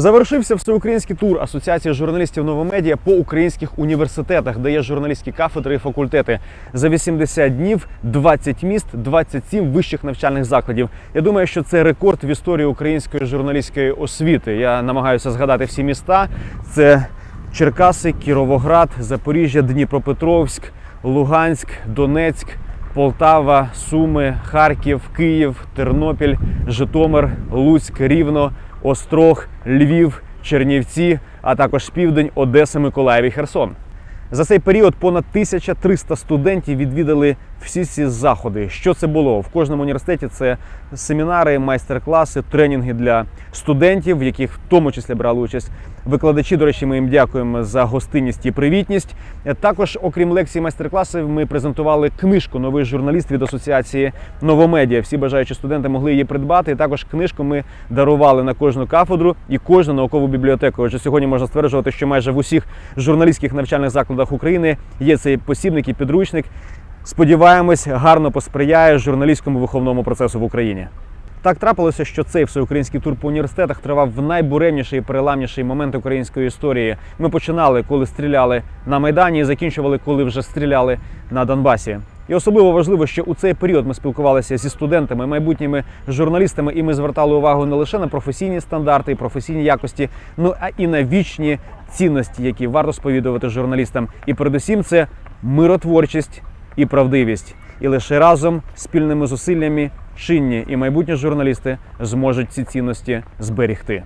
Завершився всеукраїнський тур Асоціації журналістів Новомедіа по українських університетах, де є журналістські кафедри і факультети. За 80 днів 20 міст, 27 вищих навчальних закладів. Я думаю, що це рекорд в історії української журналістської освіти. Я намагаюся згадати всі міста. Це Черкаси, Кіровоград, Запоріжжя, Дніпропетровськ, Луганськ, Донецьк. Полтава, Суми, Харків, Київ, Тернопіль, Житомир, Луцьк, Рівно, Острог, Львів, Чернівці, а також Південь, Одеса, Миколаїв і Херсон. За цей період понад 1300 студентів відвідали всі ці заходи. Що це було? В кожному університеті це семінари, майстер-класи, тренінги для студентів, в яких в тому числі брали участь викладачі. До речі, ми їм дякуємо за гостинність і привітність. Також, окрім лекцій, майстер-класів, ми презентували книжку Новий журналіст від асоціації Новомедіа. Всі бажаючі студенти могли її придбати. І також книжку ми дарували на кожну кафедру і кожну наукову бібліотеку. Отже, сьогодні можна стверджувати, що майже в усіх журналістських навчальних закладах України є цей посібник і підручник. Сподіваємось, гарно посприяє журналістському виховному процесу в Україні. Так трапилося, що цей всеукраїнський тур по університетах тривав в найбуремніший і переламніший момент української історії. Ми починали, коли стріляли на майдані, і закінчували, коли вже стріляли на Донбасі. І особливо важливо, що у цей період ми спілкувалися зі студентами, майбутніми журналістами, і ми звертали увагу не лише на професійні стандарти і професійні якості, ну а і на вічні цінності, які варто сповідувати журналістам. І передусім це миротворчість і правдивість. І лише разом спільними зусиллями чинні і майбутні журналісти зможуть ці цінності зберігти.